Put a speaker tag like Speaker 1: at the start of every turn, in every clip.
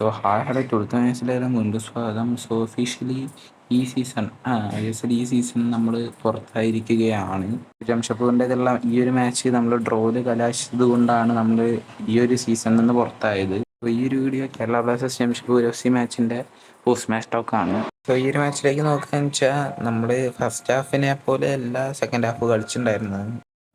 Speaker 1: So hi hello twelfth മാച്ചിലെല്ലാം വീണ്ടും സ്വാഗതം സോ ഒഫീഷ്യലി ഈ സീസൺ ഐ ഈ സീസൺ നമ്മൾ പുറത്തായിരിക്കുകയാണ്. ജംഷഡ്പൂരിന്റെതെല്ലാം ഈ ഒരു മാച്ച് നമ്മൾ ഡ്രോയിൽ കലാശിച്ചത് കൊണ്ടാണ് നമ്മൾ ഈ ഒരു സീസണിൽ നിന്ന് പുറത്തായത്. സോ ഈ ഒരു video Kerala Blasters Jamshedpur F C മാച്ചിന്റെ post match ടോക്കാണ് സോ ഈ ഒരു മാച്ചിലേക്ക് നോക്കുകയെന്ന് വെച്ചാൽ നമ്മൾ ഫസ്റ്റ് ഹാഫിനെ പോലെ അല്ല സെക്കൻഡ് ഹാഫ് കളിച്ചിട്ടുണ്ടായിരുന്നത്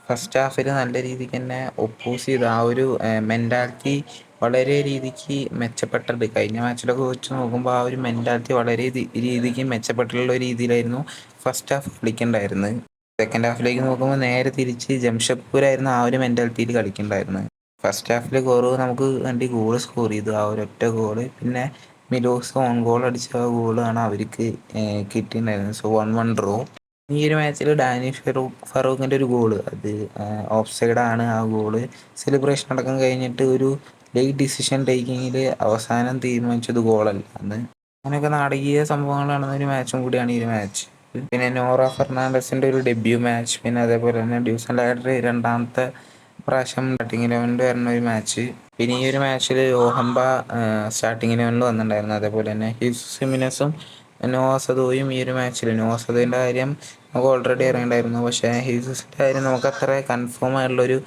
Speaker 1: ഫസ്റ്റ് ഹാഫിൽ നല്ല രീതിക്ക് തന്നെ ഒപ്പോസ് ചെയ്ത് ആ ഒരു മെന്റാലിറ്റി വളരെ രീതിക്ക് മെച്ചപ്പെട്ടത്. കഴിഞ്ഞ മാച്ചിലൊക്കെ വെച്ച് നോക്കുമ്പോൾ ആ ഒരു മെന്റാലിറ്റി വളരെ രീതിക്ക് മെച്ചപ്പെട്ടുള്ള രീതിയിലായിരുന്നു ഫസ്റ്റ് ഹാഫ് കളിക്കണ്ടായിരുന്നത് സെക്കൻഡ് ഹാഫിലേക്ക് നോക്കുമ്പോൾ നേരെ തിരിച്ച് ജംഷഡ്പൂരായിരുന്നു ആ ഒരു മെന്റാലിറ്റിയിൽ കളിക്കണ്ടായിരുന്നത് ഫസ്റ്റ് ഹാഫിൽ കുറവ് നമുക്ക് വേണ്ടി ഗോൾ സ്കോർ ചെയ്തു. ആ ഒരു ഒറ്റ ഗോൾ പിന്നെ മിലോസ് ഓൺ ഗോൾ അടിച്ച ആ ഗോളാണ് അവർക്ക് കിട്ടിയിട്ടുണ്ടായിരുന്നത് സോ വൺ വൺ ഡ്രോ ഈ ഒരു മാച്ചിൽ ഡാനിഷ് ഫറൂഖ് ഫറൂഖിന്റെ ഒരു ഗോൾ അത് ഓഫ് സൈഡാണ് ആ ഗോൾ സെലിബ്രേഷൻ അടക്കം കഴിഞ്ഞിട്ട് ഒരു ലേറ്റ് ഡിസിഷൻ ടേക്കിങ്ങിൽ അവസാനം തീരുമാനിച്ചത് ഗോളല്ല അന്ന് അങ്ങനെയൊക്കെ നാടകീയ സംഭവങ്ങൾ നടന്ന ഒരു മാച്ചും കൂടിയാണ് ഈ ഒരു മാച്ച് പിന്നെ നോറ ഫെർണാണ്ടസിന്റെ ഒരു ഡെബ്യൂ മാച്ച് പിന്നെ അതേപോലെ തന്നെ ഡ്യൂസൺ ലൈഡറി രണ്ടാമത്തെ പ്രാവശ്യം സ്റ്റാർട്ടിംഗ് ഇലവനിൽ വരുന്ന ഒരു മാച്ച് പിന്നെ ഈ ഒരു മാച്ചിൽ ഓഹംബ സ്റ്റാർട്ടിംഗ് ഇലവനിൽ വന്നിട്ടുണ്ടായിരുന്നു. അതേപോലെ തന്നെ സിമിനസും നോസദോയും ഈ ഒരു മാച്ചിൽ നോസദോന്റെ കാര്യം നമുക്ക് ഓൾറെഡി അറിയണ്ടായിരുന്നു. പക്ഷേ ഹിസസിന്റെ കാര്യം നമുക്ക് അത്ര കൺഫേം ആയിട്ടുള്ളൊരു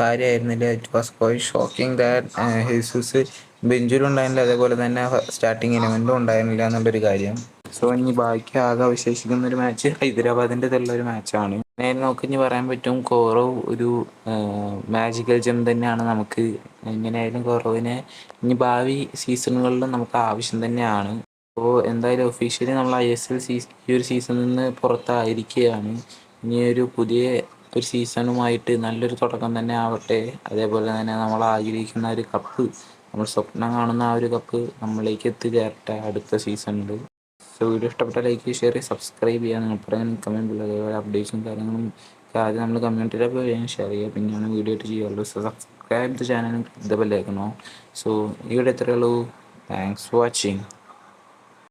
Speaker 1: കാര്യമായിരുന്നില്ല. It was quite shocking that Jesus ബെഞ്ചിലും ഉണ്ടായിരുന്നില്ല. അതേപോലെ തന്നെ സ്റ്റാർട്ടിങ് ഇലവനിലും ഉണ്ടായിരുന്നില്ല എന്നുള്ളൊരു കാര്യം. സോ ഇനി ബാക്കി ആകെ അവശേഷിക്കുന്ന ഒരു മാച്ച് ഹൈദരാബാദിന്റെ ഉള്ള ഒരു മാച്ചാണ് നേരെ നോക്കി ഇനി പറയാൻ പറ്റും കോറവ് ഒരു മാജിക്കൽ ജം തന്നെയാണ് നമുക്ക് എങ്ങനെയായാലും കോറവിനെ ഇനി ഭാവി സീസണുകളിലും നമുക്ക് ആവശ്യം തന്നെയാണ്. അപ്പോൾ എന്തായാലും ഒഫീഷ്യലി നമ്മൾ ഐ എസ് എൽ സീസൺ ഈ ഒരു സീസണിൽ നിന്ന് പുറത്തായിരിക്കുകയാണ് ഇനി ഒരു പുതിയ ഒരു സീസണുമായിട്ട് നല്ലൊരു തുടക്കം തന്നെ ആവട്ടെ. അതേപോലെ തന്നെ നമ്മൾ ആഗ്രഹിക്കുന്ന ഒരു കപ്പ് നമ്മൾ സ്വപ്നം കാണുന്ന ആ ഒരു കപ്പ് നമ്മളിലേക്ക് എത്തിച്ചേരട്ടെ അടുത്ത സീസണിൽ സോ വീഡിയോ ഇഷ്ടപ്പെട്ട ലൈക്ക് ഷെയർ സബ്സ്ക്രൈബ് ചെയ്യുക നിങ്ങൾ പറയാൻ കമന്റ് ഉള്ളത് അതേപോലെ അപ്ഡേറ്റ്സും കാര്യങ്ങളും ആദ്യം നമ്മൾ കമ്മ്യൂണിറ്റിയിൽ പോയി ഷെയർ ചെയ്യുക പിന്നെയാണ് വീഡിയോ ആയിട്ട് ചെയ്യുള്ളൂ സോ സബ്സ്ക്രൈബ് ദ ചാനൽ ഇതേപോലെ ആക്കണോ സോ ഇവിടെ എത്രയുള്ളൂ താങ്ക്സ് വാച്ചിങ്